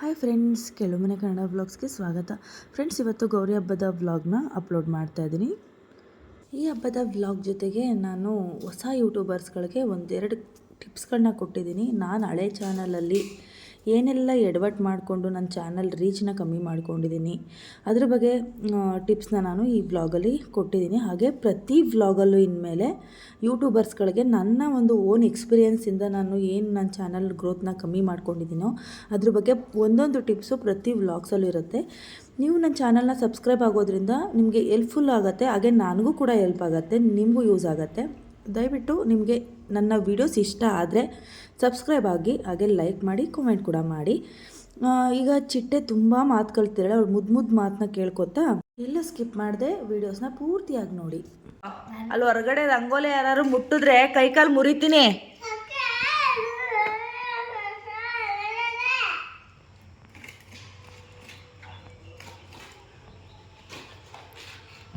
Hi friends ಕೆಲವೊಮ್ಮೆ ಕನ್ನಡ ವ್ಲಾಗ್ಸ್ಗೆ ಸ್ವಾಗತ. Friends ಇವತ್ತು ಗೌರಿ ಹಬ್ಬದ ವ್ಲಾಗ್ನ ಅಪ್ಲೋಡ್ ಮಾಡ್ತಾ ಇದ್ದೀನಿ. ಈ ಹಬ್ಬದ ವ್ಲಾಗ್ ಜೊತೆಗೆ ನಾನು ಹೊಸ ಯೂಟ್ಯೂಬರ್ಸ್ಗಳಿಗೆ ಒಂದೆರಡು ಟಿಪ್ಸ್ಗಳನ್ನ ಕೊಟ್ಟಿದ್ದೀನಿ. ನಾನು ಹಳೆ ಚಾನಲಲ್ಲಿ ಏನೆಲ್ಲ ಎಡವಟ್ಟು ಮಾಡಿಕೊಂಡು ನನ್ನ ಚಾನಲ್ ರೀಚ್ನ ಕಮ್ಮಿ ಮಾಡ್ಕೊಂಡಿದ್ದೀನಿ. ಅದ್ರ ಬಗ್ಗೆ ಟಿಪ್ಸ್ನ ನಾನು ಈ ವ್ಲಾಗಲ್ಲಿ ಕೊಟ್ಟಿದ್ದೀನಿ. ಹಾಗೆ ಪ್ರತಿ ವ್ಲಾಗಲ್ಲೂ ಇನ್ಮೇಲೆ ಯೂಟ್ಯೂಬರ್ಸ್ಗಳಿಗೆ ನನ್ನ ಒಂದು ಓನ್ ಎಕ್ಸ್ಪೀರಿಯೆನ್ಸಿಂದ ನಾನು ಏನು ನನ್ನ ಚಾನಲ್ ಗ್ರೋತ್ನ ಕಮ್ಮಿ ಮಾಡ್ಕೊಂಡಿದ್ದೀನೋ ಅದ್ರ ಬಗ್ಗೆ ಒಂದೊಂದು ಟಿಪ್ಸು ಪ್ರತಿ ವ್ಲಾಗ್ಸಲ್ಲೂ ಇರುತ್ತೆ. ನೀವು ನನ್ನ ಚಾನಲ್ನ ಸಬ್ಸ್ಕ್ರೈಬ್ ಆಗೋದ್ರಿಂದ ನಿಮಗೆ ಹೆಲ್ಪ್ಫುಲ್ ಆಗುತ್ತೆ, ಹಾಗೆ ನನಗೂ ಕೂಡ ಹೆಲ್ಪ್ ಆಗುತ್ತೆ, ನಿಮಗೂ ಯೂಸ್ ಆಗುತ್ತೆ. ದಯವಿಟ್ಟು ನಿಮಗೆ ನನ್ನ ವೀಡಿಯೋಸ್ ಇಷ್ಟ ಆದರೆ ಸಬ್ಸ್ಕ್ರೈಬ್ ಆಗಿ, ಹಾಗೆ ಲೈಕ್ ಮಾಡಿ ಕಮೆಂಟ್ ಕೂಡ ಮಾಡಿ. ಈಗ ಚಿಟ್ಟೆ ತುಂಬ ಮಾತು ಕಲ್ತಿದ್ದಾಳೆ ಅವ್ರು ಮುದ್ದು ಮುದ್ದು ಮಾತನ್ನ ಕೇಳ್ಕೊತಾ ಎಲ್ಲ ಸ್ಕಿಪ್ ಮಾಡಿದೆ ವೀಡಿಯೋಸ್ನ ಪೂರ್ತಿಯಾಗಿ ನೋಡಿ. ಅಲ್ಲಿ ಹೊರಗಡೆ ರಂಗೋಲಿ ಯಾರು ಮುಟ್ಟಿದ್ರೆ ಕೈಕಾಲು ಮುರಿತೀನಿ.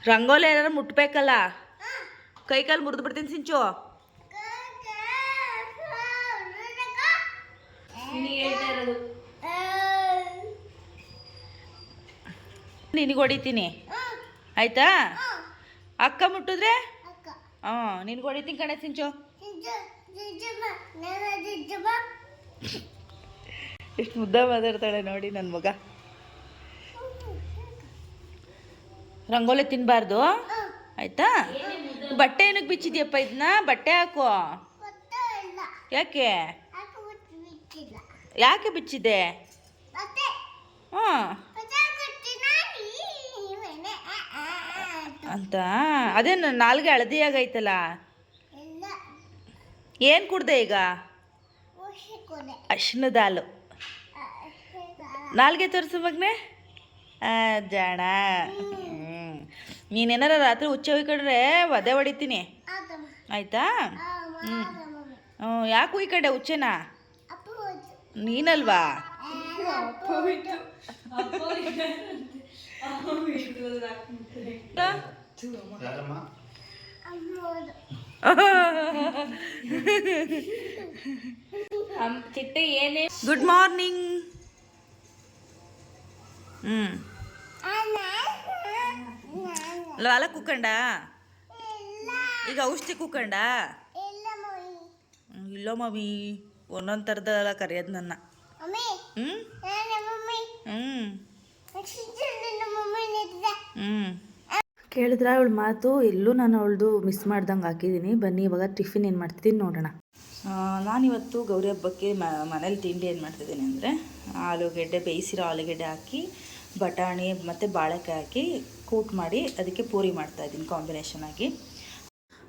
ರಂಗೋಲಿ ಯಾರು ಮುಟ್ಬೇಕಲ್ಲ? ಕೈಕಾಲು ಮುರಿದು ಬಿಡ್ತೀನಿ ಸಿಂಚು. ನಿನಗೆ ಹೊಡಿತೀನಿ. ಆಯ್ತಾ? ಅಕ್ಕ ಮುಟ್ಟಿದ್ರೆ? ಹಾಂ ನಿನ್ಗೆ ಹೊಡಿತೀನಿ ಕಣೆ ಸಿಂಚು. ಎಷ್ಟು ಮುದ್ದ ಮಾತಾಡ್ತಾಳೆ ನೋಡಿ ನನ್ನ ಮಗ. ರಂಗೋಲಿ ತಿನ್ನಬಾರ್ದು ಆಯ್ತಾ? ಬಟ್ಟೆ ಏನಕ್ಕೆ ಬಿಚ್ಚಿದ್ಯಪ್ಪ ಇದನ್ನ ಬಟ್ಟೆ ಹಾಕು ಯಾಕೆ? ಯಾಕೆ ಬಿಚ್ಚಿದೆ? ಹಾಂ. ಅಂತ. ಅದೇನು ನಾಲ್ಗೆ ಹಳದಿ ಆಗೈತಲ್ಲ. ಏನು ಕುಡ್ದೆ ಈಗ? ಅಶ್ನದ ಹಾಲು ನಾಲ್ಗೆ ತೋರಿಸು ಮಗ್ನೆ. ಜಾಣ. ನೀನೇನಾರ ರಾತ್ರಿ ಹುಚ್ಚ ಹುಯ್ಕೊಂಡ್ರೆ ಒದೆ ಹೊಡಿತೀನಿ. ಆಯ್ತಾ? ಹ್ಞೂ ಯಾಕೆ ಹುಯ್ಕೊಂಡೆ ಹುಚ್ಚೆನ? ನೀನಲ್ವಾ? ಗುಡ್ ಮಾರ್ನಿಂಗ್ ಹ್ಞೂ ಲಾಲ ಕೂಕಂಡ? ಈಗ ಔಷಧಿ ಕೂಕಂಡ? ಹ್ಮ್, ಇಲ್ಲ ಮಮ್ಮಿ. ಒಂದೊಂದು ಥರದಲ್ಲ ಕರೆಯೋದು ನನ್ನ. ಹ್ಞೂ ಹ್ಞೂ ಹ್ಞೂ ಕೇಳಿದ್ರೆ ಅವಳ ಮಾತು ಎಲ್ಲೂ ನಾನು ಅವಳದು ಮಿಸ್ ಮಾಡ್ದಂಗೆ ಹಾಕಿದ್ದೀನಿ ಬನ್ನಿ ಇವಾಗ ಟಿಫಿನ್ ಏನು ಮಾಡ್ತಿದ್ದೀನಿ ನೋಡೋಣ. ನಾನಿವತ್ತು ಗೌರಿ ಹಬ್ಬಕ್ಕೆ ಮನೇಲಿ ತಿಂಡಿ ಏನು ಮಾಡ್ತಿದ್ದೀನಿ ಅಂದರೆ ಆಲೂಗೆಡ್ಡೆ ಬೇಯಿಸಿರೋ ಆಲೂಗೆಡ್ಡೆ ಹಾಕಿ ಬಟಾಣಿ ಮತ್ತು ಬಾಳೆಕಾಯಿ ಹಾಕಿ ಕೂಟ್ ಮಾಡಿ ಅದಕ್ಕೆ ಪೂರಿ ಮಾಡ್ತಾಯಿದ್ದೀನಿ ಕಾಂಬಿನೇಷನ್ ಆಗಿ.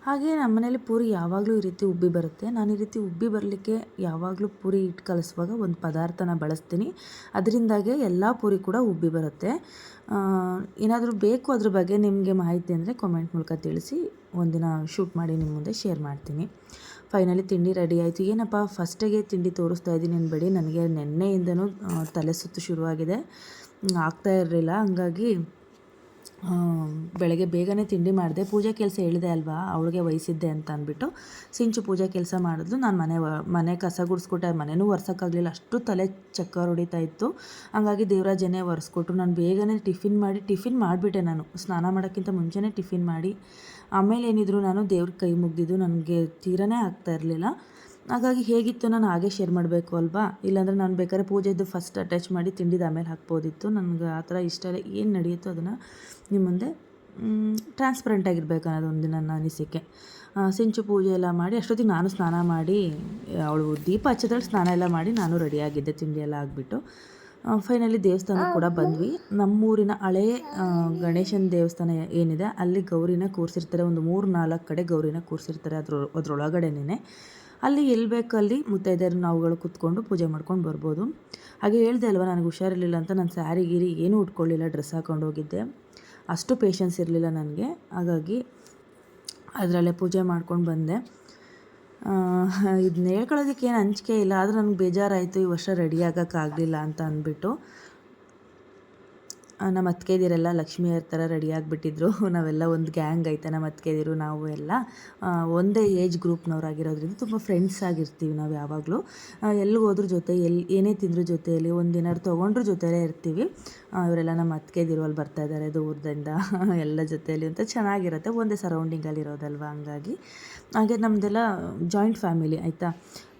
ಹಾಗೆ ನಮ್ಮ ಮನೇಲಿ ಪೂರಿ ಯಾವಾಗಲೂ ಈ ರೀತಿ ಉಬ್ಬಿ ಬರುತ್ತೆ. ನಾನು ಈ ರೀತಿ ಉಬ್ಬಿ ಬರಲಿಕ್ಕೆ ಯಾವಾಗಲೂ ಪೂರಿ ಇಟ್ಟು ಕಲಿಸುವಾಗ ಒಂದು ಪದಾರ್ಥನ ಬಳಸ್ತೀನಿ. ಅದರಿಂದಾಗೆ ಎಲ್ಲ ಪೂರಿ ಕೂಡ ಉಬ್ಬಿ ಬರುತ್ತೆ. ಏನಾದರೂ ಬೇಕು ಅದ್ರ ಬಗ್ಗೆ ನಿಮಗೆ ಮಾಹಿತಿ ಅಂದರೆ ಕಾಮೆಂಟ್ ಮೂಲಕ ತಿಳಿಸಿ. ಒಂದಿನ ಶೂಟ್ ಮಾಡಿ ನಿಮ್ಮ ಮುಂದೆ ಶೇರ್ ಮಾಡ್ತೀನಿ. ಫೈನಲಿ ತಿಂಡಿ ರೆಡಿ ಆಯಿತು. ಏನಪ್ಪ ಫಸ್ಟಿಗೆ ತಿಂಡಿ ತೋರಿಸ್ತಾ ಇದ್ದೀನಿ ಅನ್ಬೇಡಿ. ನನಗೆ ನಿನ್ನೆಯಿಂದನೂ ತಲೆ ಸುತ್ತು ಶುರುವಾಗಿದೆ. ಆಗ್ತಾ ಇರಲಿಲ್ಲ. ಹಂಗಾಗಿ ಬೆಳಗ್ಗೆ ಬೇಗನೆ ತಿಂಡಿ ಮಾಡಿದೆ. ಪೂಜೆ ಕೆಲಸ ಹೇಳಿದೆ ಅಲ್ವಾ? ಅವಳಿಗೆ ವಹಿಸಿದ್ದೆ ಅಂತ ಅಂದ್ಬಿಟ್ಟು. ಸಿಂಚು ಪೂಜೆ ಕೆಲಸ ಮಾಡಿದ್ಲು. ನಾನು ಮನೆ ಮನೆ ಕಸ ಗುಡಿಸ್ಕೊಟ್ಟೆ. ಮನೆನೂ ಒರ್ಸೋಕ್ಕಾಗಲಿಲ್ಲ. ಅಷ್ಟು ತಲೆ ಚಕ್ಕರ್ ಹೊಡಿತಾ ಇತ್ತು. ಹಾಗಾಗಿ ದೇವರಾಜನೇ ಒರೆಸ್ಕೊಟ್ರು. ನಾನು ಬೇಗನೆ ಟಿಫಿನ್ ಮಾಡಿ, ಟಿಫಿನ್ ಮಾಡಿಬಿಟ್ಟೆ ನಾನು. ಸ್ನಾನ ಮಾಡೋಕ್ಕಿಂತ ಮುಂಚೆನೇ ಟಿಫಿನ್ ಮಾಡಿ. ಆಮೇಲೆ ಏನಿದ್ರು ನಾನು ದೇವ್ರ ಕೈ ಮುಗ್ದಿದ್ದು. ನನಗೆ ತೀರನೇ ಆಗ್ತಾ ಇರಲಿಲ್ಲ. ಹಾಗಾಗಿ ಹೇಗಿತ್ತು ನಾನು ಹಾಗೆ ಶೇರ್ ಮಾಡಬೇಕು ಅಲ್ವಾ? ಇಲ್ಲಾಂದರೆ ನಾನು ಬೇಕಾದ್ರೆ ಪೂಜೆದ್ದು ಫಸ್ಟ್ ಅಟ್ಯಾಚ್ ಮಾಡಿ ತಿಂಡಿದ ಆಮೇಲೆ ಹಾಕ್ಬೋದಿತ್ತು. ನನಗೆ ಆ ಥರ ಇಷ್ಟ ಇಲ್ಲ. ಏನು ನಡೆಯುತ್ತೋ ಅದನ್ನು ನಿಮ್ಮ ಮುಂದೆ ಟ್ರಾನ್ಸ್ಪರೆಂಟ್ ಆಗಿರ್ಬೇಕು ಅನ್ನೋದು ಒಂದು ನನ್ನ ಅನಿಸಿಕೆ. ಸಿಂಚು ಪೂಜೆ ಎಲ್ಲ ಮಾಡಿ ಅಷ್ಟೊತ್ತಿಗೆ ನಾನು ಸ್ನಾನ ಮಾಡಿ, ಅವಳು ದೀಪ ಹಚ್ಚಿದ್ರೆ ಸ್ನಾನ ಎಲ್ಲ ಮಾಡಿ ನಾನು ರೆಡಿಯಾಗಿದ್ದೆ ತಿಂಡಿ ಎಲ್ಲ ಆಗಿಬಿಟ್ಟು. ಫೈನಲಿ ದೇವಸ್ಥಾನಕ್ಕೆ ಕೂಡ ಬಂದ್ವಿ. ನಮ್ಮೂರಿನ ಹಳೇ ಗಣೇಶನ ದೇವಸ್ಥಾನ ಏನಿದೆ, ಅಲ್ಲಿ ಗೌರಿನ ಕೂರಿಸಿರ್ತಾರೆ. ಒಂದು ಮೂರು ನಾಲ್ಕು ಕಡೆ ಗೌರಿನ ಕೂರಿಸಿರ್ತಾರೆ ಅದ್ರ ಅದ್ರೊಳಗಡೆನೇ ಅಲ್ಲಿ ಎಲ್ಲಿ ಅಲ್ಲಿ ಮುತ್ತೈದೆಯರು ನಾವುಗಳು ಕೂತ್ಕೊಂಡು ಪೂಜೆ ಮಾಡ್ಕೊಂಡು ಬರ್ಬೋದು. ಹಾಗೆ ಹೇಳ್ದೆ ಅಲ್ವ, ನನಗೆ ಹುಷಾರಿರಲಿಲ್ಲ ಅಂತ ನಾನು ಸ್ಯಾರಿ ಗೀರಿ ಏನೂ ಉಟ್ಕೊಳ್ಳಿಲ್ಲ ಡ್ರೆಸ್ ಹಾಕೊಂಡು ಹೋಗಿದ್ದೆ. ಅಷ್ಟು ಪೇಷನ್ಸ್ ಇರಲಿಲ್ಲ ನನಗೆ. ಹಾಗಾಗಿ ಅದರಲ್ಲೇ ಪೂಜೆ ಮಾಡ್ಕೊಂಡು ಬಂದೆ. ಇದನ್ನ ಹೇಳ್ಕೊಳ್ಳೋದಕ್ಕೆ ಏನು ಅಂಜಿಕೆ ಇಲ್ಲ. ಆದರೆ ನನಗೆ ಬೇಜಾರಾಯಿತು, ಈ ವರ್ಷ ರೆಡಿ ಆಗೋಕ್ಕಾಗಲಿಲ್ಲ ಅಂತ ಅಂದ್ಬಿಟ್ಟು. ನಮ್ಮ ಅತ್ತಿಗೆದಿರೆಲ್ಲ ಲಕ್ಷ್ಮಿಯವ್ರ ಥರ ರೆಡಿ ಆಗಿಬಿಟ್ಟಿದ್ರು. ನಾವೆಲ್ಲ ಒಂದು ಗ್ಯಾಂಗ್ ಐತೆ, ನಮ್ಮ ಅತ್ತಿಗೆದಿರು, ನಾವು ಎಲ್ಲ. ಒಂದೇ ಏಜ್ ಗ್ರೂಪ್ನವರಾಗಿರೋದ್ರಿಂದ ತುಂಬ ಫ್ರೆಂಡ್ಸ್ ಆಗಿರ್ತೀವಿ ನಾವು ಯಾವಾಗಲೂ. ಎಲ್ಲಿ ಹೋದ್ರ ಜೊತೆ ಎಲ್ಲಿ ಏನೇ ತಿಂದರೂ ಜೊತೆಯಲ್ಲಿ, ಒಂದು ಏನಾದ್ರು ತೊಗೊಂಡ್ರು ಜೊತೆಲೇ ಇರ್ತೀವಿ. ಇವರೆಲ್ಲ ನಮ್ಮ ಅತ್ತಿಗೆದಿರು ಅಲ್ಲಿ ಬರ್ತಾ ಇದ್ದಾರೆ ದೂರದಿಂದ. ಎಲ್ಲ ಜೊತೆಯಲ್ಲಿ ಅಂತ ಚೆನ್ನಾಗಿರುತ್ತೆ, ಒಂದೇ ಸರೌಂಡಿಂಗಲ್ಲಿ ಇರೋದಲ್ವ ಹಂಗಾಗಿ. ಹಾಗೆ ನಮ್ಮದೆಲ್ಲ ಜಾಯಿಂಟ್ ಫ್ಯಾಮಿಲಿ ಆಯಿತಾ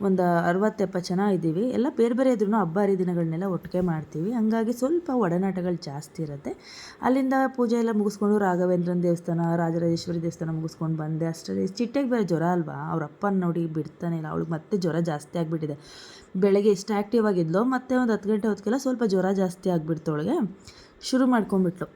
ಒಂದು ಅರವತ್ತು ಎಪ್ಪತ್ತು ಜನ ಇದ್ದೀವಿ ಎಲ್ಲ ಬೇರೆ ಬೇರೆ ಇದ್ರೂ ಹಬ್ಬ ಹರಿದಿನಗಳನ್ನೆಲ್ಲ ಒಟ್ಟಿಗೆ ಮಾಡ್ತೀವಿ ಹಂಗಾಗಿ ಸ್ವಲ್ಪ ಒಡನಾಟಗಳು ಜಾಸ್ತಿ ಇರುತ್ತೆ ಅಲ್ಲಿಂದ ಪೂಜೆ ಎಲ್ಲ ಮುಗಿಸ್ಕೊಂಡು ರಾಘವೇಂದ್ರನ ದೇವಸ್ಥಾನ ರಾಜರಾಜೇಶ್ವರಿ ದೇವಸ್ಥಾನ ಮುಗಿಸ್ಕೊಂಡು ಬಂದೆ ಅಷ್ಟರಲ್ಲಿ ಚಿಟ್ಟೆಗೆ ಬೇರೆ ಜ್ವರ ಅಲ್ವಾ ಅವ್ರ ಅಪ್ಪನ ನೋಡಿ ಬಿಡ್ತಾನೆ ಇಲ್ಲ ಅವಳಿಗೆ ಮತ್ತೆ ಜ್ವರ ಜಾಸ್ತಿ ಆಗಿಬಿಟ್ಟಿದೆ ಬೆಳಗ್ಗೆ ಎಷ್ಟು ಆ್ಯಕ್ಟಿವ್ ಆಗಿದ್ಲೋ ಮತ್ತೆ ಒಂದು ಹತ್ತು ಗಂಟೆ ಹೊತ್ತಿಗೆಲ್ಲ ಸ್ವಲ್ಪ ಜ್ವರ ಜಾಸ್ತಿ ಆಗಿಬಿಡ್ತು ಅವಳಿಗೆ ಶುರು ಮಾಡ್ಕೊಂಡ್ಬಿಟ್ಲು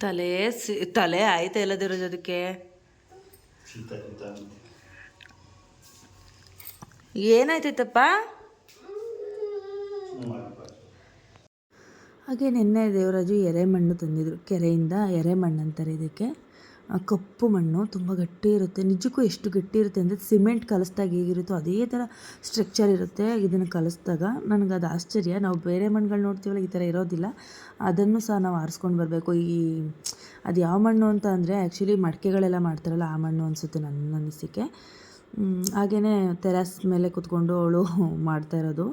ತಲೆ ತಲೆ ಆಯ್ತಾ ಇಲ್ಲದಿರೋ ಅದಕ್ಕೆ ಏನಾಯ್ತೈತಪ್ಪ? ಹಾಗೆ ನಿನ್ನೆ ದೇವರಾಜು ಎರೆ ಮಣ್ಣು ತಂದಿದ್ರು ಕೆರೆಯಿಂದ ಎರೆಮಣ್ಣು ಅಂತಾರೆ ಇದಕ್ಕೆ ಕಪ್ಪು ಮಣ್ಣು ತುಂಬ ಗಟ್ಟಿ ಇರುತ್ತೆ. ನಿಜಕ್ಕೂ ಎಷ್ಟು ಗಟ್ಟಿ ಇರುತ್ತೆ ಅಂದರೆ ಸಿಮೆಂಟ್ ಕಲಿಸ್ದಾಗ ಹೇಗಿರುತ್ತೋ ಅದೇ ಥರ ಸ್ಟ್ರಕ್ಚರ್ ಇರುತ್ತೆ ಇದನ್ನು ಕಲಿಸ್ದಾಗ. ನನಗೆ ಅದು ಆಶ್ಚರ್ಯ. ನಾವು ಬೇರೆ ಮಣ್ಣುಗಳು ನೋಡ್ತೀವಲ್ಲ ಈ ಥರ ಇರೋದಿಲ್ಲ. ಅದನ್ನು ಸಹ ನಾವು ಆರಿಸ್ಕೊಂಡು ಬರಬೇಕು. ಈ ಅದು ಯಾವ ಮಣ್ಣು ಅಂತ ಅಂದರೆ ಆ್ಯಕ್ಚುಲಿ ಮಡಕೆಗಳೆಲ್ಲ ಮಾಡ್ತಾರಲ್ಲ ಆ ಮಣ್ಣು ಅನಿಸುತ್ತೆ ನನ್ನ ಅನಿಸಿಕೆ. ಹಾಗೆಯೇ ಟೆರಸ್ ಮೇಲೆ ಕೂತ್ಕೊಂಡು ಅವಳು ಮಾಡ್ತಾ ಇರೋದು.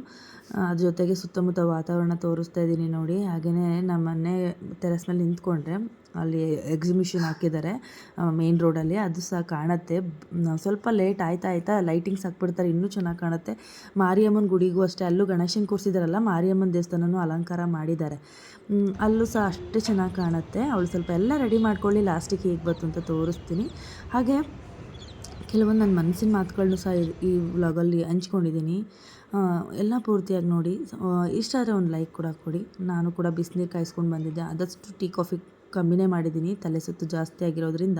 ಅದ್ರ ಜೊತೆಗೆ ಸುತ್ತಮುತ್ತ ವಾತಾವರಣ ತೋರಿಸ್ತಾ ಇದ್ದೀನಿ ನೋಡಿ. ಹಾಗೆಯೇ ನಮ್ಮ ಮನೆ ಟೆರಸ್ ಮೇಲೆ ನಿಂತ್ಕೊಂಡ್ರೆ ಅಲ್ಲಿ ಎಕ್ಸಿಬಿಷನ್ ಹಾಕಿದ್ದಾರೆ ಮೇನ್ ರೋಡಲ್ಲಿ ಅದು ಸಹ ಕಾಣುತ್ತೆ. ಸ್ವಲ್ಪ ಲೇಟ್ ಆಯ್ತಾ ಆಯ್ತಾ ಲೈಟಿಂಗ್ಸ್ ಹಾಕ್ಬಿಡ್ತಾರೆ. ಇನ್ನೂ ಚೆನ್ನಾಗಿ ಕಾಣುತ್ತೆ. ಮಾರಿಯಮ್ಮನ ಗುಡಿಗೂ ಅಷ್ಟೇ, ಅಲ್ಲೂ ಗಣೇಶನ ಕೂರಿಸಿದಾರಲ್ಲ, ಮಾರಿಯಮ್ಮನ ದೇವಸ್ಥಾನನೂ ಅಲಂಕಾರ ಮಾಡಿದ್ದಾರೆ. ಅಲ್ಲೂ ಸಹ ಅಷ್ಟೇ ಚೆನ್ನಾಗಿ ಕಾಣುತ್ತೆ. ಅವಳು ಸ್ವಲ್ಪ ಎಲ್ಲ ರೆಡಿ ಮಾಡ್ಕೊಳ್ಳಿ ಲಾಸ್ಟಿಗೆ ಹೇಗೆ ಬಂತು ಅಂತ ತೋರಿಸ್ತೀನಿ. ಹಾಗೆ ಕೆಲವೊಂದು ನನ್ನ ಮನಸ್ಸಿನ ಮಾತುಗಳನ್ನು ಸಹ ಈ- ವ್ಲಾಗಲ್ಲಿ ಹಂಚ್ಕೊಂಡಿದ್ದೀನಿ ಎಲ್ಲ ಪೂರ್ತಿಯಾಗಿ ನೋಡಿ ಇಷ್ಟ ಆದರೆ ಒಂದು ಲೈಕ್ ಕೂಡ ಕೊಡಿ. ನಾನು ಕೂಡ ಬಿಸಿನೀರು ಕಾಯಿಸ್ಕೊಂಡು ಬಂದಿದ್ದೆ. ಆದಷ್ಟು ಟೀ ಕಾಫಿ ಕಮ್ಮಿನೇ ಮಾಡಿದ್ದೀನಿ ತಲೆ ಸುತ್ತು ಜಾಸ್ತಿ ಆಗಿರೋದ್ರಿಂದ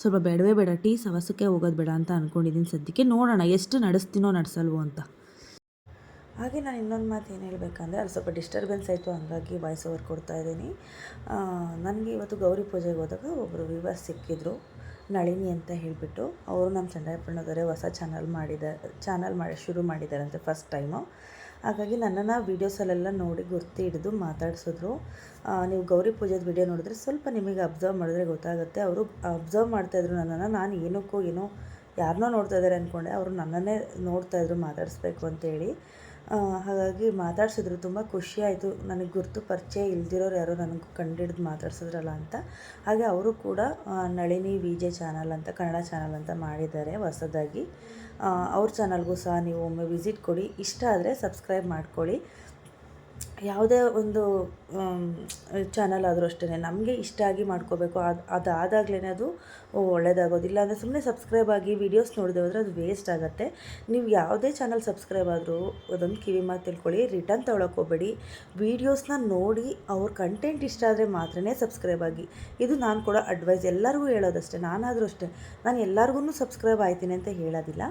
ಸ್ವಲ್ಪ ಬೇಡವೇ ಬೇಡ. ಟೀ ಸವಸಕ್ಕೆ ಹೋಗೋದು ಬೇಡ ಅಂತ ಅಂದ್ಕೊಂಡಿದ್ದೀನಿ ಸದ್ಯಕ್ಕೆ. ನೋಡೋಣ, ಎಷ್ಟು ನಡೆಸ್ತೀನೋ ನಡೆಸಲ್ವೋ ಅಂತ. ಹಾಗೆ ನಾನು ಇನ್ನೊಂದು ಮಾತು ಏನು ಹೇಳಬೇಕಂದ್ರೆ, ಅಲ್ಲಿ ಸ್ವಲ್ಪ ಡಿಸ್ಟರ್ಬೆನ್ಸ್ ಆಯಿತು, ಹಂಗಾಗಿ ವಾಯ್ಸ್ ಓವರ್ ಕೊಡ್ತಾ ಇದ್ದೀನಿ. ನನಗೆ ಇವತ್ತು ಗೌರಿ ಪೂಜೆಗೆ ಹೋದಾಗ ಒಬ್ಬರು ವಿವರ್ಸ್ ಸಿಕ್ಕಿದ್ರು, ನಳಿನಿ ಅಂತ ಹೇಳಿಬಿಟ್ಟು. ಅವರು ನಮ್ಮ ಚಂದ್ರಾಯಪಟ್ಟಣದವರೇ ಹೊಸ ಚಾನಲ್ ಮಾಡಿದ ಚಾನಲ್ ಮಾಡಿ, ಶುರು ಮಾಡಿದ್ದಾರಂತೆ ಫಸ್ಟ್ ಟೈಮು ಹಾಗಾಗಿ ನನ್ನನ್ನು ವೀಡಿಯೋಸಲ್ಲೆಲ್ಲ ನೋಡಿ ಗುರ್ತಿ ಹಿಡಿದು ಮಾತಾಡಿಸಿದ್ರು. ನೀವು ಗೌರಿ ಪೂಜೆದ ವಿಡಿಯೋ ನೋಡಿದ್ರೆ ಸ್ವಲ್ಪ ನಿಮಗೆ ಅಬ್ಸರ್ವ್ ಮಾಡಿದ್ರೆ ಗೊತ್ತಾಗುತ್ತೆ. ಅವರು ಅಬ್ಸರ್ವ್ ಮಾಡ್ತಾಯಿದ್ರು ನನ್ನನ್ನು, ನಾನು ಏನಕ್ಕೂ ಏನೋ ಯಾರನ್ನೋ ನೋಡ್ತಾ ಇದ್ದಾರೆ ಅಂದ್ಕೊಂಡೆ ಅವರು ನನ್ನನ್ನೇ ನೋಡ್ತಾಯಿದ್ರು ಮಾತಾಡಿಸ್ಬೇಕು ಅಂತೇಳಿ ಹಾಗಾಗಿ ಮಾತಾಡ್ಸಿದ್ರು. ತುಂಬ ಖುಷಿ ಆಯಿತು. ನನಗೆ ಗುರುತು ಪರಿಚಯ ಇಲ್ದಿರೋರು ಯಾರೋ ನನಗೆ ಕಂಡಿಡ್ದು ಮಾತಾಡ್ಸಿದ್ರಲ್ಲ ಅಂತ. ಹಾಗೆ ಅವರು ಕೂಡ ನಳಿನಿ ವಿ ಜೆ ಚಾನಲ್ ಅಂತ, ಕನ್ನಡ ಚಾನಲ್ ಅಂತ ಮಾಡಿದ್ದಾರೆ ಹೊಸದಾಗಿ. ಅವ್ರ ಚಾನಲ್ಗೂ ಸಹ ನೀವು ಒಮ್ಮೆ ವಿಸಿಟ್ ಕೊಡಿ. ಇಷ್ಟ ಆದರೆ ಸಬ್ಸ್ಕ್ರೈಬ್ ಮಾಡ್ಕೊಳ್ಳಿ. ಯಾವುದೇ ಒಂದು ಚಾನಲ್ ಆದರೂ ಅಷ್ಟೇ ನಮಗೆ ಇಷ್ಟ ಆಗಿ ಮಾಡ್ಕೋಬೇಕು. ಅದು ಅದಾದಾಗಲೇ ಅದು ಒಳ್ಳೆಯದಾಗೋದಿಲ್ಲ ಇಲ್ಲಾಂದರೆ ಸುಮ್ಮನೆ ಸಬ್ಸ್ಕ್ರೈಬ್ ಆಗಿ ವೀಡಿಯೋಸ್ ನೋಡಿದೆ ಹೋದರೆ ಅದು ವೇಸ್ಟ್ ಆಗುತ್ತೆ. ನೀವು ಯಾವುದೇ ಚಾನಲ್ ಸಬ್ಸ್ಕ್ರೈಬ್ ಆದರೂ, ಅದೊಂದು ಕಿವಿ ಮಾತು ತಿಳ್ಕೊಳ್ಳಿ ರಿಟರ್ನ್ ತೊಗೊಳಕ್ಕೆ ಹೋಗಬೇಡಿ. ವೀಡಿಯೋಸ್ನ ನೋಡಿ ಅವ್ರ ಕಂಟೆಂಟ್ ಇಷ್ಟ ಆದರೆ ಮಾತ್ರನೇ ಸಬ್ಸ್ಕ್ರೈಬ್ ಆಗಿ. ಇದು ನಾನು ಕೂಡ ಅಡ್ವೈಸ್ ಎಲ್ಲರಿಗೂ ಹೇಳೋದಷ್ಟೇ, ನಾನಾದರೂ ಅಷ್ಟೇ. ನಾನು ಎಲ್ಲರಿಗೂ ಸಬ್ಸ್ಕ್ರೈಬ್ ಆಯ್ತೀನಿ ಅಂತ ಹೇಳೋದಿಲ್ಲ.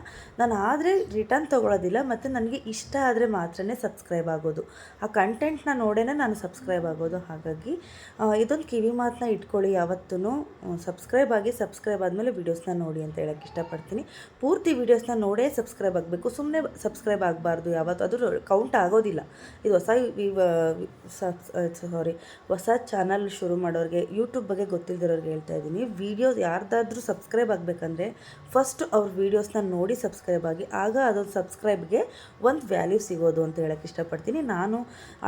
ನಾನು ಆದರೆ ರಿಟರ್ನ್ ತೊಗೊಳೋದಿಲ್ಲ, ಮತ್ತು ನನಗೆ ಇಷ್ಟ ಆದರೆ ಮಾತ್ರನೇ ಸಬ್ಸ್ಕ್ರೈಬ್ ಆಗೋದು. ಆ ಕಂಟೆಂಟ್ನ ನೋಡೇ ನಾನು ಸಬ್ಸ್ಕ್ರೈಬ್ ಆಗೋದು. ಹಾಗಾಗಿ ಇದೊಂದು ಕಿವಿ ಮಾತನ್ನ ಇಟ್ಕೊಳ್ಳಿ ಯಾವತ್ತೂ ಸಬ್ಸ್ಕ್ರೈಬ್ ಆಗಿ ಸಬ್ಸ್ಕ್ರೈಬ್ ಆದಮೇಲೆ ವೀಡಿಯೋಸ್ನ ನೋಡಿ ಅಂತ ಹೇಳೋಕ್ಕೆ ಇಷ್ಟಪಡ್ತೀನಿ. ಪೂರ್ತಿ ವೀಡಿಯೋಸ್ನ ನೋಡೇ ಸಬ್ಸ್ಕ್ರೈಬ್ ಆಗಬೇಕು. ಸುಮ್ಮನೆ ಸಬ್ಸ್ಕ್ರೈಬ್ ಆಗಬಾರ್ದು ಯಾವತ್ತು. ಅದು ಕೌಂಟ್ ಆಗೋದಿಲ್ಲ. ಇದು ಹೊಸ ಸಾರಿ ಹೊಸ ಚಾನಲ್ ಶುರು ಮಾಡೋರಿಗೆ ಯೂಟ್ಯೂಬ್ ಬಗ್ಗೆ ಗೊತ್ತಿಲ್ದಿರೋರಿಗೆ ಹೇಳ್ತಾ ಇದ್ದೀನಿ. ವೀಡಿಯೋಸ್ ಯಾರ್ದಾದ್ರೂ ಸಬ್ಸ್ಕ್ರೈಬ್ ಆಗಬೇಕಂದ್ರೆ ಫಸ್ಟ್ ಅವ್ರ ವೀಡಿಯೋಸ್ನ ನೋಡಿ ಸಬ್ಸ್ಕ್ರೈಬ್ ಆಗಿ, ಆಗ ಅದೊಂದು ಸಬ್ಸ್ಕ್ರೈಬ್ಗೆ ಒಂದು ವ್ಯಾಲ್ಯೂ ಸಿಗೋದು ಅಂತ ಹೇಳೋಕ್ಕೆ ಇಷ್ಟಪಡ್ತೀನಿ. ನಾನು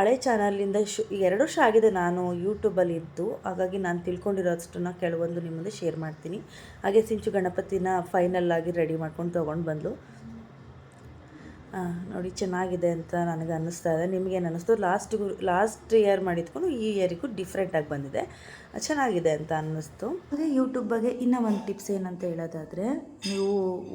ಹಳೆ ಚಾನಲಿಂದ ಶು, ಎರಡು ವರ್ಷ ಆಗಿದೆ ನಾನು ಯೂಟ್ಯೂಬಲ್ಲಿ ಇದ್ದು, ಹಾಗಾಗಿ ನಾನು ತಿಳ್ಕೊಂಡಿರೋಷ್ಟನ್ನ ಕೆಲವೊಂದು ನಿಮ್ಮದು ಮುಂದೆ ಶೇರ್ ಮಾಡ್ತೀನಿ. ಹಾಗೆ ಸಿಂಚು ಗಣಪತಿನ ಫೈನಲ್ ಆಗಿ ರೆಡಿ ಮಾಡ್ಕೊಂಡು ತೊಗೊಂಡು ಬಂದು ನೋಡಿ ಚೆನ್ನಾಗಿದೆ ಅಂತ ನನಗೆ ಅನ್ನಿಸ್ತಾ ಇದೆ. ನಿಮಗೇನು ಅನ್ನಿಸ್ತು? ಲಾಸ್ಟ್ ಲಾಸ್ಟ್ ಇಯರ್ ಮಾಡಿದ್ಕೊಂಡು ಈ ಇಯರಿಗೂ ಡಿಫ್ರೆಂಟಾಗಿ ಬಂದಿದೆ. ಚೆನ್ನಾಗಿದೆ ಅಂತ ಅನ್ನಿಸ್ತು. ಅದೇ ಯೂಟ್ಯೂಬ್ ಬಗ್ಗೆ ಇನ್ನೂ ಒಂದು ಟಿಪ್ಸ್ ಏನಂತ ಹೇಳೋದಾದರೆ, ನೀವು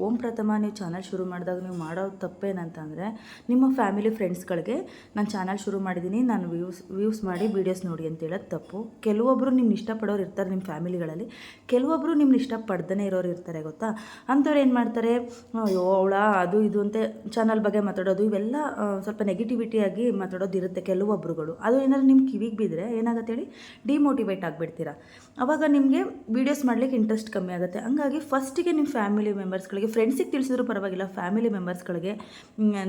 ಓಂ ಪ್ರಥಮ ನೀವು ಚಾನಲ್ ಶುರು ಮಾಡಿದಾಗ ನೀವು ಮಾಡೋ ತಪ್ಪೇನಂತಂದರೆ, ನಿಮ್ಮ ಫ್ಯಾಮಿಲಿ ಫ್ರೆಂಡ್ಸ್ಗಳಿಗೆ ನಾನು ಚಾನಲ್ ಶುರು ಮಾಡಿದ್ದೀನಿ ನಾನು ವ್ಯೂಸ್ ವ್ಯೂಸ್ ಮಾಡಿ ವೀಡಿಯೋಸ್ ನೋಡಿ ಅಂತ ಹೇಳೋದು ತಪ್ಪು. ಕೆಲವೊಬ್ಬರು ನಿಮ್ಮ ಇಷ್ಟಪಡೋರು ಇರ್ತಾರೆ ನಿಮ್ಮ ಫ್ಯಾಮಿಲಿಗಳಲ್ಲಿ ಕೆಲವೊಬ್ಬರು ನಿಮ್ಮನ್ನ ಇಷ್ಟಪಡ್ದೇ ಇರೋರು ಇರ್ತಾರೆ ಗೊತ್ತಾ? ಅಂಥವ್ರು ಏನು ಮಾಡ್ತಾರೆ, ಅಯ್ಯೋ, ಅವಳ ಅದು ಇದು ಅಂತ ಚಾನಲ್ ಬಗ್ಗೆ ಮಾತಾಡೋದು, ಇವೆಲ್ಲ ಸ್ವಲ್ಪ ನೆಗೆಟಿವಿಟಿಯಾಗಿ ಮಾತಾಡೋದು ಇರುತ್ತೆ ಕೆಲವೊಬ್ರುಗಳು. ಅದು ಏನಾದ್ರು ನಿಮ್ಮ ಕಿವಿಗೆ ಬಿದ್ದರೆ ಏನಾಗುತ್ತೆ ಹೇಳಿ? ಡಿಮೋಟಿವೇಟ್ ಆಗಿಬಿಡ್ತೀರಾ ಅವಾಗ ನಿಮಗೆ ವೀಡಿಯೋಸ್ ಮಾಡಲಿಕ್ಕೆ ಇಂಟ್ರೆಸ್ಟ್ ಕಮ್ಮಿ ಆಗುತ್ತೆ. ಹಂಗಾಗಿ ಫಸ್ಟಿಗೆ ನಿಮ್ಮ ಫ್ಯಾಮಿಲಿ ಮೆಂಬರ್ಸ್ಗಳಿಗೆ ಫ್ರೆಂಡ್ಸಿಗೆ ತಿಳಿಸಿದ್ರು ಪರವಾಗಿಲ್ಲ ಫ್ಯಾಮಿಲಿ ಮೆಂಬರ್ಸ್ಗಳಿಗೆ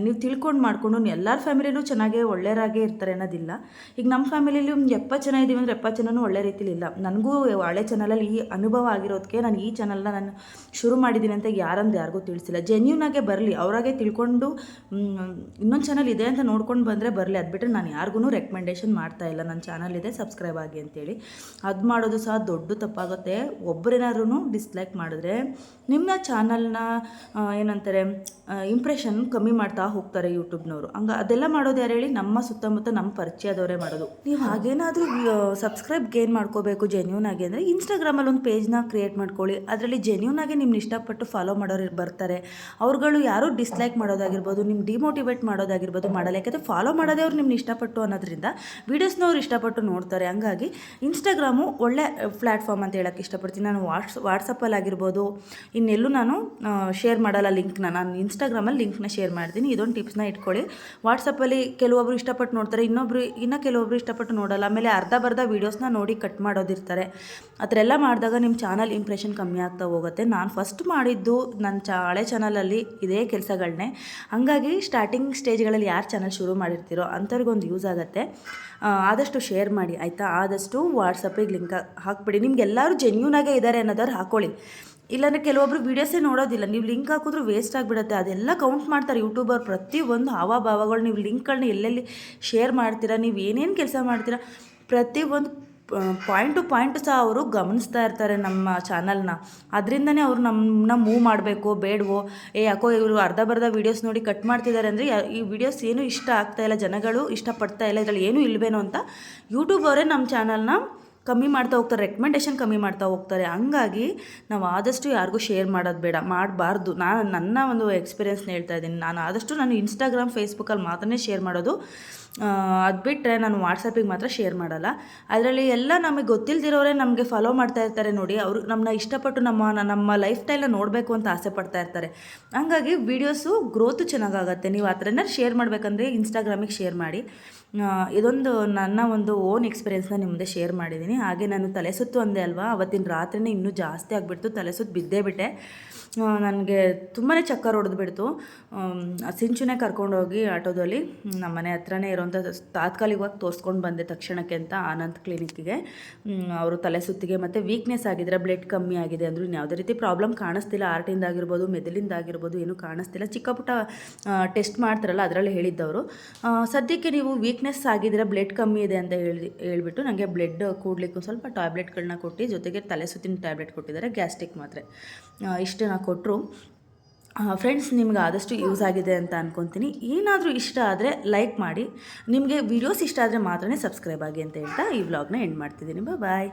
ನೀವು ತಿಳ್ಕೊಂಡು ಮಾಡಿಕೊಂಡು ಎಲ್ಲರ ಫ್ಯಾಮಿಲಿನೂ ಚೆನ್ನಾಗೇ ಒಳ್ಳೆಯರಾಗೇ ಇರ್ತಾರೆ ಅನ್ನೋದಿಲ್ಲ. ಈಗ ನಮ್ಮ ಫ್ಯಾಮಿಲಿಯಲ್ಲಿ ಒಂದು ಎಪ್ಪತ್ತು ಜನ ಇದ್ದೀವಿ ಅಂದರೆ ಎಪ್ಪತ್ತು ಜನನೂ ಒಳ್ಳೆ ರೀತಿಲಿ ಇಲ್ಲ. ನನಗೂ ಹಳೆ ಚಾನಲಲ್ಲಿ ಈ ಅನುಭವ ಆಗಿರೋದಕ್ಕೆ ನಾನು ಈ ಚಾನಲ್ನ ನಾನು ಶುರು ಮಾಡಿದ್ದೀನಿ ಅಂತ ಯಾರಂದು ಯಾರಿಗೂ ತಿಳಿಸಿಲ್ಲ. ಜೆನ್ಯೂನಾಗೆ ಬರಲಿ, ಅವರಾಗೆ ತಿಳ್ಕೊಂಡು ಇನ್ನೊಂದು ಚಾನಲ್ ಇದೆ ಅಂತ ನೋಡ್ಕೊಂಡು ಬಂದರೆ ಬರಲಿ. ಅದು ಬಿಟ್ಟರೆ ನಾನು ಯಾರಿಗೂ ರೆಕಮೆಂಡೇಶನ್ ಮಾಡ್ತಾ ಇಲ್ಲ. ನನ್ನ ಚಾನಲ್ ಇದೆ ಸಬ್ಸ್ಕ್ರೈಬ್ ಆಗಿ ಅಂತೇಳಿ. ಅದು ಮಾಡೋದು ಸಹ ದೊಡ್ಡ ತಪ್ಪಾಗುತ್ತೆ. ಒಬ್ಬರೇನಾದ್ರೂ ಡಿಸ್ಲೈಕ್ ಮಾಡಿದ್ರೆ ನಿಮ್ಮ ಚಾನಲ್ನ ಏನಂತಾರೆ ಇಂಪ್ರೆಷನ್ ಕಮ್ಮಿ ಮಾಡ್ತಾ ಹೋಗ್ತಾರೆ ಯೂಟ್ಯೂಬ್ನವರು ಹಂಗೆ ಅದೆಲ್ಲ ಮಾಡೋದು ಯಾರು ಹೇಳಿ? ನಮ್ಮ ಸುತ್ತಮುತ್ತ ನಮ್ಮ ಪರಿಚಯದವರೇ ಮಾಡೋದು. ನೀವು ಹಾಗೇನಾದರೂ ಸಬ್ಸ್ಕ್ರೈಬ್ ಗೇನ್ ಮಾಡ್ಕೋಬೇಕು ಜೆನ್ಯೂನ್ ಆಗಿ ಅಂದರೆ ಇನ್ಸ್ಟಾಗ್ರಾಮಲ್ಲಿ ಒಂದು ಪೇಜ್ನ ಕ್ರಿಯೇಟ್ ಮಾಡ್ಕೊಳ್ಳಿ. ಅದರಲ್ಲಿ ಜೆನ್ಯೂನ್ ಆಗಿ ನಿಮ್ಮನ್ನ ಇಷ್ಟಪಟ್ಟು ಫಾಲೋ ಮಾಡೋರು ಬರ್ತಾರೆ. ಅವ್ರುಗಳು ಯಾರು ಡಿಸ್ಲೈಕ್ ಮಾಡೋದಾಗಿರ್ಬೋದು ನಿಮ್ಮ ಡಿಮೋಟಿವೇಟ್ ಮಾಡೋದಾಗಿರ್ಬೋದು ಮಾಡಲ್ಲ. ಯಾಕಂದರೆ ಫಾಲೋ ಮಾಡೋದೇ ಅವ್ರು ನಿಮ್ನ ಇಷ್ಟಪಟ್ಟು ಅನ್ನೋದ್ರಿಂದ ವೀಡಿಯೋಸ್ನವ್ರು ಇಷ್ಟಪಟ್ಟು ನೋಡ್ತಾರೆ. ಹಂಗಾಗಿ ಇನ್ಸ್ಟಾಗ್ರಾಮು ಒಳ್ಳೆ ಪ್ಲ್ಯಾಟ್ಫಾರ್ಮ್ ಅಂತ ಹೇಳೋಕ್ಕೆ ಇಷ್ಟಪಡ್ತೀನಿ. ನಾನು ವಾಟ್ಸ್, ವಾಟ್ಸಪ್ಪಲ್ಲಿ ಆಗಿರ್ಬೋದು, ಇನ್ನೆಲ್ಲೂ ನಾನು ಶೇರ್ ಮಾಡಲ್ಲ ಲಿಂಕ್ನ. ನಾನು ಇನ್ಸ್ಟಾಗ್ರಾಮಲ್ಲಿ ಲಿಂಕ್ನ ಶೇರ್ ಮಾಡ್ತೀನಿ. ಇದೊಂದು ಟಿಪ್ಸ್ನ ಇಟ್ಕೊಳ್ಳಿ. ವಾಟ್ಸಪ್ಪಲ್ಲಿ ಕೆಲವೊಬ್ರು ಇಷ್ಟಪಟ್ಟು ನೋಡ್ತಾರೆ, ಇನ್ನೊಬ್ರು, ಇನ್ನೂ ಕೆಲವೊಬ್ರು ಇಷ್ಟಪಟ್ಟು ನೋಡಲ್ಲ. ಆಮೇಲೆ ಅರ್ಧ ಬರ್ಧ ವೀಡಿಯೋಸ್ನ ನೋಡಿ ಕಟ್ ಮಾಡೋದಿರ್ತಾರೆ. ಆ ಥರ ಎಲ್ಲ ಮಾಡಿದಾಗ ನಿಮ್ಮ ಚಾನಲ್ ಇಂಪ್ರೆಷನ್ ಕಮ್ಮಿ ಆಗ್ತಾ ಹೋಗುತ್ತೆ. ನಾನು ಫಸ್ಟ್ ಮಾಡಿದ್ದು ನನ್ನ ಚಾ ಹಳೆ ಚಾನಲಲ್ಲಿ ಇದೇ ಕೆಲಸಗಳನ್ನೇ ಹಂಗಾಗಿ ಸ್ಟಾರ್ಟಿಂಗ್ ಸ್ಟೇಜ್ಗಳಲ್ಲಿ ಯಾರು ಚಾನಲ್ ಶುರು ಮಾಡಿರ್ತೀರೋ ಅಂಥವ್ರಿಗೊಂದು ಯೂಸ್ ಆಗುತ್ತೆ. ಆದಷ್ಟು ಶೇರ್ ಮಾಡಿ, ಆಯಿತಾ? ಆದಷ್ಟು ವಾಟ್ಸಪ್ಪಿಗೆ ಲಿಂಕ್ ಹಾಕ್ಬಿಡಿ. ನಿಮ್ಗೆ ಎಲ್ಲರೂ ಜೆನ್ಯೂನಾಗೇ ಇದ್ದಾರೆ ಅನ್ನೋದಾದ್ರು ಹಾಕೊಳ್ಳಿ. ಇಲ್ಲಾಂದರೆ ಕೆಲವೊಬ್ರು ವೀಡಿಯೋಸೇ ನೋಡೋದಿಲ್ಲ. ನೀವು ಲಿಂಕ್ ಹಾಕಿದ್ರು ವೇಸ್ಟ್ ಆಗಿಬಿಡುತ್ತೆ. ಅದೆಲ್ಲ ಕೌಂಟ್ ಮಾಡ್ತಾರೆ ಯೂಟ್ಯೂಬರ್ ಪ್ರತಿಯೊಂದು ಹಾವಭಾವಗಳು ನೀವು ಲಿಂಕ್ಗಳನ್ನ ಎಲ್ಲೆಲ್ಲಿ ಶೇರ್ ಮಾಡ್ತೀರಾ, ನೀವು ಏನೇನು ಕೆಲಸ ಮಾಡ್ತೀರಾ, ಪ್ರತಿಯೊಂದು ಪಾಯಿಂಟ್ ಟು ಪಾಯಿಂಟ್ ಸಹ ಅವರು ಗಮನಿಸ್ತಾ ಇರ್ತಾರೆ ನಮ್ಮ ಚಾನಲ್ನ ಅದರಿಂದನೇ ಅವರು ನಮ್ಮನ್ನ ಮೂವ್ ಮಾಡಬೇಕು, ಬೇಡವೋ. ಏ, ಯಾಕೋ ಇವರು ಅರ್ಧ ಬರ್ಧ ವೀಡಿಯೋಸ್ ನೋಡಿ ಕಟ್ ಮಾಡ್ತಿದ್ದಾರೆ ಅಂದರೆ ಈ ವಿಡಿಯೋಸ್ ಏನೂ ಇಷ್ಟ ಆಗ್ತಾಯಿಲ್ಲ ಜನಗಳು ಇಷ್ಟಪಡ್ತಾ ಇಲ್ಲ, ಇದರಲ್ಲಿ ಏನೂ ಇಲ್ವೇನೋ ಅಂತ ಯೂಟ್ಯೂಬ್ ಅವರೇ ನಮ್ಮ ಚಾನಲ್ನ ಕಮ್ಮಿ ಮಾಡ್ತಾ ಹೋಗ್ತಾರೆ ರೆಕಮೆಂಡೇಷನ್ ಕಮ್ಮಿ ಮಾಡ್ತಾ ಹೋಗ್ತಾರೆ. ಹಂಗಾಗಿ ನಾವು ಆದಷ್ಟು ಯಾರಿಗೂ ಶೇರ್ ಮಾಡೋದು ಬೇಡ, ಮಾಡಬಾರ್ದು. ನಾನು, ನನ್ನ ಒಂದು ಎಕ್ಸ್ಪೀರಿಯೆನ್ಸ್ನ ಹೇಳ್ತಾ ಇದ್ದೀನಿ. ನಾನು ಆದಷ್ಟು ನಾನು ಇನ್ಸ್ಟಾಗ್ರಾಮ್ ಫೇಸ್ಬುಕ್ಕಲ್ಲಿ ಮಾತ್ರನೇ ಶೇರ್ ಮಾಡೋದು. ಅದು ಬಿಟ್ಟರೆ ನಾನು ವಾಟ್ಸಪ್ಪಿಗೆ ಮಾತ್ರ ಶೇರ್ ಮಾಡಲ್ಲ. ಅದರಲ್ಲಿ ಎಲ್ಲ ನಮಗೆ ಗೊತ್ತಿಲ್ದಿರೋರೇ ನಮಗೆ ಫಾಲೋ ಮಾಡ್ತಾ ಇರ್ತಾರೆ ನೋಡಿ. ಅವರು ನಮ್ಮನ್ನ ಇಷ್ಟಪಟ್ಟು ನಮ್ಮ ನಮ್ಮ ಲೈಫ್ ಸ್ಟೈಲ್ನ ನೋಡಬೇಕು ಅಂತ ಆಸೆ ಪಡ್ತಾ ಇರ್ತಾರೆ. ಹಂಗಾಗಿ ವೀಡಿಯೋಸು ಗ್ರೋತು ಚೆನ್ನಾಗಾಗತ್ತೆ. ನೀವು ಆ ಥರನೇ ಶೇರ್ ಮಾಡಬೇಕಂದ್ರೆ ಇನ್ಸ್ಟಾಗ್ರಾಮಿಗೆ ಶೇರ್ ಮಾಡಿ. ಇದೊಂದು ನನ್ನ ಒಂದು ಓನ್ ಎಕ್ಸ್ಪೀರಿಯೆನ್ಸ್ನ ನಿಮ್ಮ ಮುಂದೆ ಶೇರ್ ಮಾಡಿದ್ದೀನಿ ಹಾಗೆ ನಾನು ತಲೆ ಸುತ್ತು ಅಂದೆ ಅಲ್ವಾ? ಅವತ್ತಿನ ರಾತ್ರಿನೇ ಇನ್ನೂ ಜಾಸ್ತಿ ಆಗಿಬಿಡ್ತು. ತಲೆ ಸುತ್ತು ಬಿದ್ದೇ ಬಿಟ್ಟೆ. ನನಗೆ ತುಂಬಾ ಚಕ್ಕರ್ ಹೊಡೆದ್ಬಿಡ್ತು. ಸಿಂಚುನೇ ಕರ್ಕೊಂಡೋಗಿ ಆಟೋದಲ್ಲಿ. ನಮ್ಮ ಮನೆ ಹತ್ರನೇ ಇರೋಂಥ ತಾತ್ಕಾಲಿಕವಾಗಿ ತೋರಿಸ್ಕೊಂಡು ಬಂದೆ ತಕ್ಷಣಕ್ಕೆ ಅಂತ ಆನಂದ್ ಕ್ಲಿನಿಕ್ಕಿಗೆ. ಅವರು ತಲೆ ಸುತ್ತಿಗೆ ಮತ್ತು ವೀಕ್ನೆಸ್ ಆಗಿದ್ರೆ ಬ್ಲಡ್ ಕಮ್ಮಿ ಆಗಿದೆ ಅಂದರು. ಯಾವುದೇ ರೀತಿ ಪ್ರಾಬ್ಲಮ್ ಕಾಣಿಸ್ತಿಲ್ಲ. ಆರ್ಟಿಂದ ಆಗಿರ್ಬೋದು, ಮೆದುಳಿಂದ ಆಗಿರ್ಬೋದು, ಏನೂ ಕಾಣಿಸ್ತಿಲ್ಲ. ಚಿಕ್ಕ ಪುಟ್ಟ ಟೆಸ್ಟ್ ಮಾಡ್ತಾರಲ್ಲ, ಅದರಲ್ಲಿ ಹೇಳಿದ್ದವರು. ಸದ್ಯಕ್ಕೆ ನೀವು ವೀಕ್ನೆಸ್ ಆಗಿದ್ದರೆ ಬ್ಲಡ್ ಕಮ್ಮಿ ಇದೆ ಅಂತ ಹೇಳಿ, ಹೇಳ್ಬಿಟ್ಟು ನನಗೆ ಬ್ಲಡ್ ಕೂಡಲಿಕ್ಕೂ ಸ್ವಲ್ಪ ಟ್ಯಾಬ್ಲೆಟ್ಗಳನ್ನ ಕೊಟ್ಟು, ಜೊತೆಗೆ ತಲೆ ಸುತ್ತಿನ ಟ್ಯಾಬ್ಲೆಟ್ ಕೊಟ್ಟಿದ್ದಾರೆ ಗ್ಯಾಸ್ಟ್ರಿಕ್ ಮಾತ್ರೆ. ಇಷ್ಟನ್ನ ಕೊಟ್ಟರು ಫ್ರೆಂಡ್ಸ್ ನಿಮ್ಗೆ ಆದಷ್ಟು ಯೂಸ್ ಆಗಿದೆ ಅಂತ ಅಂದ್ಕೊತೀನಿ ಏನಾದರೂ ಇಷ್ಟ ಆದರೆ ಲೈಕ್ ಮಾಡಿ. ನಿಮಗೆ ವಿಡಿಯೋಸ್ ಇಷ್ಟ ಆದರೆ ಮಾತ್ರ ಸಬ್ಸ್ಕ್ರೈಬ್ ಆಗಿ ಅಂತ ಹೇಳ್ತಾ ಈ ವ್ಲಾಗ್ನ ಎಂಡ್ ಮಾಡ್ತಿದ್ದೀನಿ. ಬಾಯ್